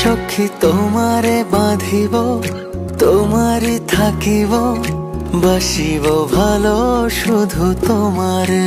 সখী তোমারে বাঁধিব তোমারে থাকিব বাসিব ভালো শুধু তোমারে।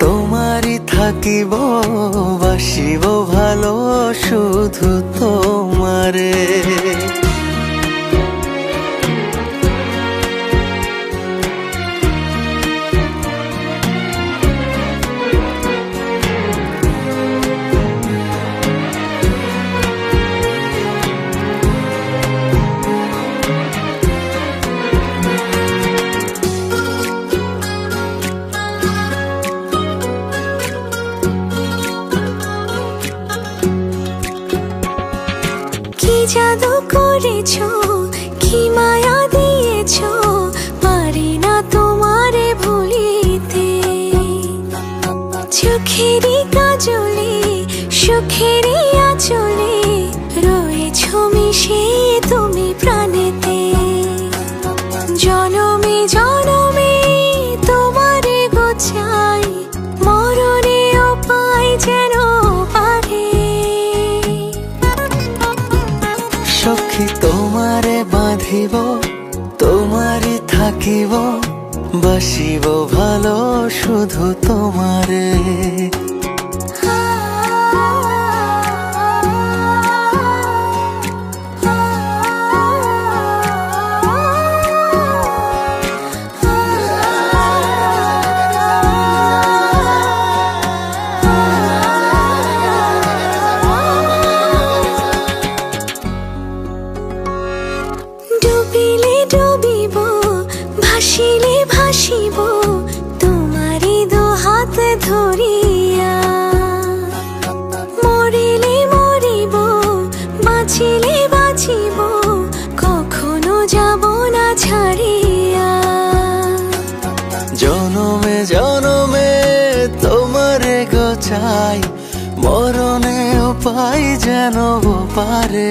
তোমারই থাকিব বাসিব ভালো শুধু তোমারে। জাদু করেছ কি মায়া দিয়েছ পারি না তোমারে ভুলিতে। চোখেরই কাজলে সুখেরই আচলে বাঁধিব তোমারই থাকিব বাসিব ভালো শুধু তোমারে। ডুবিলে ডুবিব, ভাসিলে ভাসিব, তোমারই দু হাত ধরিয়া। মরিলে মরিব, বাঁচিলে বাঁচিব, কখনো যাব না ছাড়িয়া। জনমে জনমে তোমারে গোচাই মরণেও পাই যেন পারে।